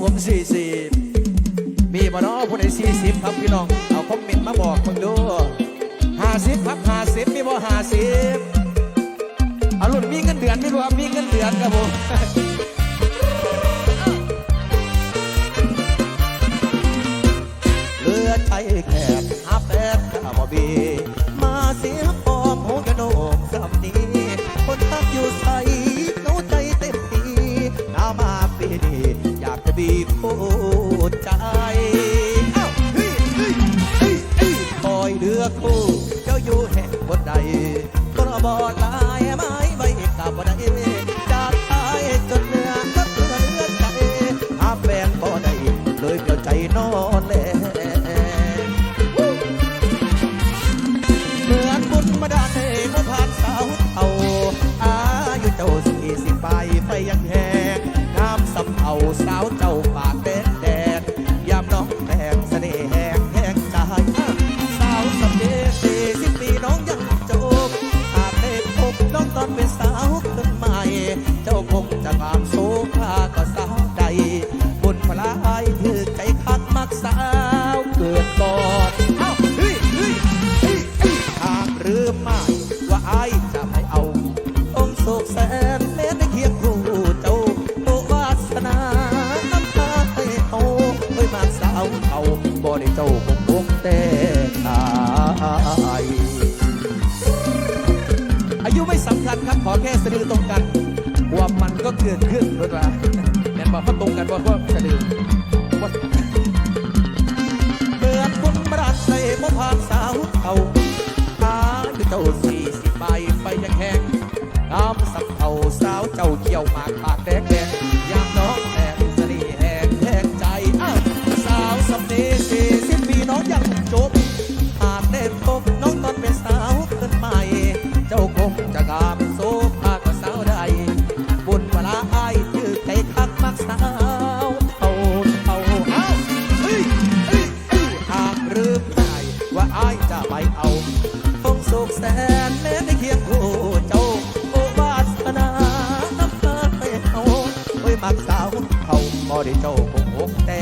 ผมสี่สิบมีบ่เนาะผู้ใดสี่สิบครับพี่น้อง เอาคอมเมนต์มาบอกมึงดูห้าสิบครับห้าสิบมีบ่ห้าสิบเอาลุ่นมีเงินเดือนไม่รู้ว่ามีเงินเดือนครับผม บีบหัวใจคอยเลือคู่เจ้าอยู่แห่งบนใดก็บอดลายไม้ไว้กับบ่ได้ เอาสาวเจ้าปากแดดแดดยามน้องแดงเสน่ห์แหงแหงใจอะสาวสำเด็จสี่สิบปีน้องยังจบหากได้พบน้องตอนเป็นสาวขึ้นใหม่ เจ้าคงจะงามโสภาก็สาวใด บุญพลายถือใจคักมักสาวเกิดก่อนเอ้าเฮ้ยเฮ้ยเฮ้ยเฮ้ยหากหรือไม่ว่าอายจะไอ เอาเขาบ่ได้เจ้าของพกแต่ตายอายุไม่สำคัญครับขอแค่สะดือตรงกันว่ามันก็เกิดขึ้นเวลาแน่นบอกว่าตรงกันบอกว่าสะดือเปิดบุญบรัดใส่บ่ผ่านสาวเขาตาเจ้าสี่สิบใบไปยังแข็งน้ำสักเขาสาวเจ้าเกี่ยวมากปาก จะไปเอาคงโศกแสนแม้ได้เคียงคู่เจ้าโอบาสนาทำเพื่อไปเอาโอ้ยมักสาวเขาบ่ได้เจ้าคงอกแต่